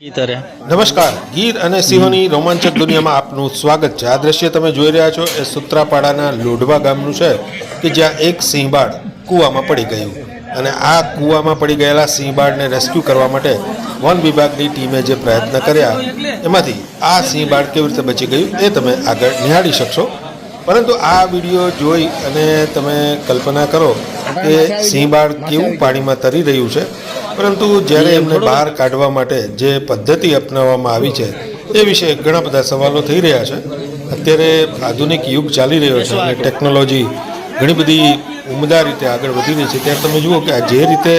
નમસ્કાર. ગીર અને સિંહોની રોમાંચક દુનિયામાં આપનું સ્વાગત છે. આ દ્રશ્ય તમે જોઈ રહ્યા છો. એ સુત્રાપાડાના લોઢવા ગામનું છે કે જ્યાં એક સિંહબાળ કૂવામાં પડી ગયું. અને આ કૂવામાં પડી ગયેલા સિંહબાળને રેસ્ક્યુ કરવા માટે વન વિભાગની ટીમે જે પ્રયત્ન કર્યા, એમાંથી આ સિંહબાળ કેવી રીતે બચી ગયું એ તમે આગળ નિહાળી શકશો. પરંતુ આ વીડિયો જોઈ અને તમે કલ્પના કરો કે સિંહબાળ કેવું પાણીમાં તરી રહ્યું છે. પરંતુ જ્યારે એમને બહાર કાઢવા માટે જે પદ્ધતિ અપનાવવામાં આવી છે એ વિશે ઘણા બધા સવાલો થઈ રહ્યા છે. અત્યારે આધુનિક યુગ ચાલી રહ્યો છે અને ટેકનોલોજી ઘણી બધી ઉમદા રીતે આગળ વધી રહી છે. ત્યારે તમે જુઓ કે આ જે રીતે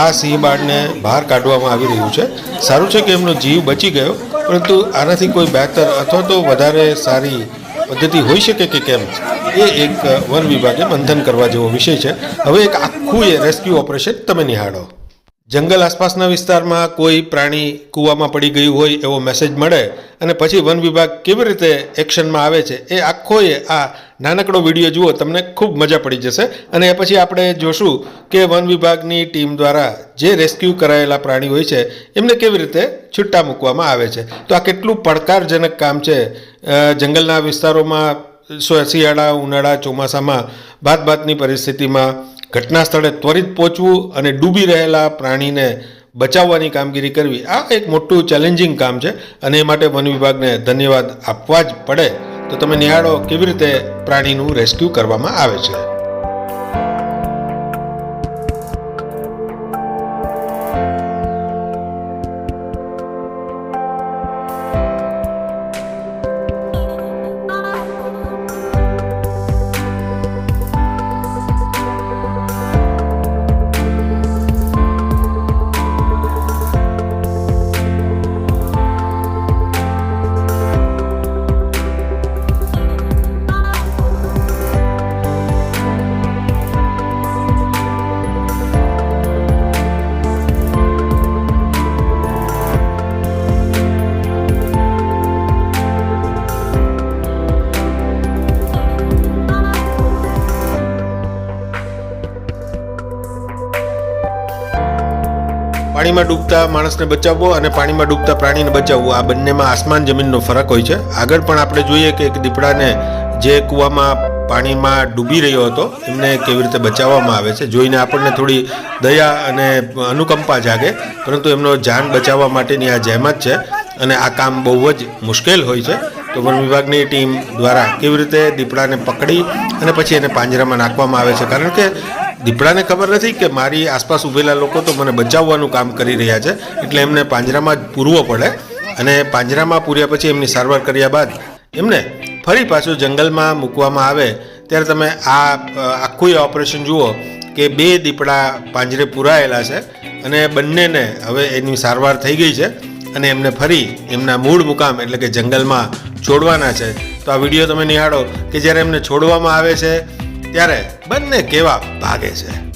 આ સિંહબાળને બહાર કાઢવામાં આવી રહ્યું છે સારું છે કે એમનો જીવ બચી ગયો પરંતુ આનાથી કોઈ બહેતર અથવા તો વધારે સારી પદ્ધતિ હોઈ શકે કે કેમ, એ એક વન વિભાગે મંથન કરવા જેવો વિષય છે. હવે એક આખું એ રેસ્ક્યુ ઓપરેશન તમે નિહાળો. જંગલ આસપાસના વિસ્તારમાં કોઈ પ્રાણી કૂવામાં પડી ગયું હોય એવો મેસેજ મળે અને પછી વન વિભાગ કેવી રીતે એક્શનમાં આવે છે, એ આખોએ આ નાનકડો વીડિયો જુઓ, તમને ખૂબ મજા પડી જશે. અને એ પછી આપણે જોશું કે વન વિભાગની ટીમ દ્વારા જે રેસ્ક્યુ કરાયેલા પ્રાણી હોય છે, એમને કેવી રીતે છૂટા મૂકવામાં આવે છે. તો આ કેટલું પડકારજનક કામ છે જંગલના વિસ્તારોમાં શિયાળા ઉનાળા, ચોમાસામાં બાદ બાદની પરિસ્થિતિમાં ઘટના સ્થળે ત્વરિત પહોંચવું અને ડૂબી રહેલા પ્રાણીને બચાવવાની કામગીરી કરવી, આ એક મોટું ચેલેન્જિંગ કામ છે અને એ માટે વન વિભાગને ધન્યવાદ આપવા જ પડે. તો તમે નિહાળો કેવી રીતે પ્રાણીનું રેસ્ક્યુ કરવામાં આવે છે. પાણીમાં ડૂબતા માણસને બચાવવો અને પાણીમાં ડૂબતા પ્રાણીને બચાવવું, આ બંનેમાં આસમાન જમીનનો ફરક હોય છે. આગળ પણ આપણે જોઈએ કે એક દીપડાને જે કૂવામાં પાણીમાં ડૂબી રહ્યો હતો, એમને કેવી રીતે બચાવવામાં આવે છે. જોઈને આપણને થોડી દયા અને અનુકંપા જાગે, પરંતુ એમનો જાન બચાવવા માટેની આ જહેમત છે અને આ કામ બહુ જ મુશ્કેલ હોય છે. તો વન વિભાગની ટીમ દ્વારા કેવી રીતે દીપડાને પકડી અને પછી એને પાંજરામાં નાખવામાં આવે છે? કારણ કે દીપડાને ખબર નથી કે મારી આસપાસ ઊભેલા લોકો તો મને બચાવવાનું કામ કરી રહ્યા છે, એટલે એમને પાંજરામાં જ પૂરવો પડે અને પાંજરામાં પૂર્યા પછી એમની સારવાર કર્યા બાદ એમને ફરી પાછું જંગલમાં મૂકવામાં આવે. ત્યારે તમે આ આખું ઓપરેશન જુઓ કે બે દીપડા પાંજરે પૂરાયેલા છે અને બંનેને હવે એની સારવાર થઈ ગઈ છે અને એમને ફરી એમના મૂળ મુકામ એટલે કે જંગલમાં છોડવાના છે. તો આ વીડિયો તમે નિહાળો કે જ્યારે એમને છોડવામાં આવે છે ત્યારે બંને કેવા ભાગે છે?